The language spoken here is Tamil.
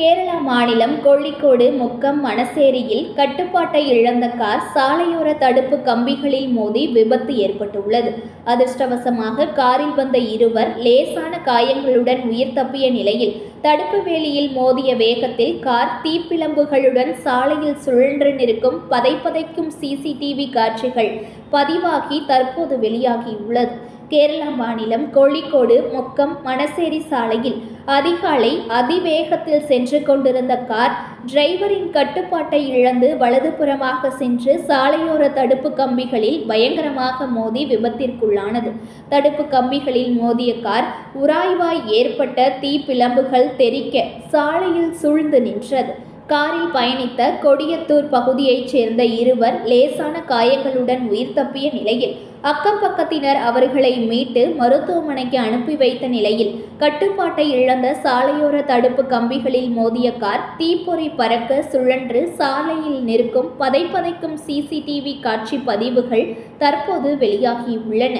மாநிலம் கோழிக்கோடு முக்கம் மணசேரியில் கட்டுப்பாட்டை இழந்த கார் சாலையோர தடுப்பு கம்பிகளில் மோதி விபத்து ஏற்பட்டுள்ளது. அதிர்ஷ்டவசமாக காரில் வந்த இருவர் லேசான காயங்களுடன் உயிர் தப்பிய நிலையில் தடுப்பு வேலியில் மோதிய வேகத்தில் கார் தீப்பிழம்புகளுடன் சாலையில் சுழன்று நிற்கும் பதைப்பதைக்கும் சிசிடிவி காட்சிகள் பதிவாகி தற்போது வெளியாகியுள்ளது. கேரளா மாநிலம் கோழிக்கோடு மொக்கம் மணசேரி சாலையில் அதிகாலை அதிவேகத்தில் சென்று கொண்டிருந்த கார் டிரைவரின் கட்டுப்பாட்டை இழந்து வலதுபுறமாக சென்று சாலையோர தடுப்பு கம்பிகளில் பயங்கரமாக மோதி விபத்திற்குள்ளானது. தடுப்பு கம்பிகளில் மோதிய கார் உராய்வாய் ஏற்பட்ட தீப்பிளம்புகள் தெறிக்க சாலையில் சூழ்ந்து நின்றது. காரில் பயணித்த கொடியத்தூர் பகுதியைச் சேர்ந்த இருவர் லேசான காயங்களுடன் உயிர் தப்பிய நிலையில் அக்கம் பக்கத்தினர் அவர்களை மீட்டு மருத்துவமனைக்கு அனுப்பி வைத்த நிலையில் கட்டுப்பாட்டை இழந்த சாலையோர தடுப்பு கம்பிகளில் மோதிய கார் தீப்பொறி பறக்க சுழன்று சாலையில் நிற்கும் பதைப்பதைக்கும் சிசிடிவி காட்சி பதிவுகள் தற்போது வெளியாகியுள்ளன.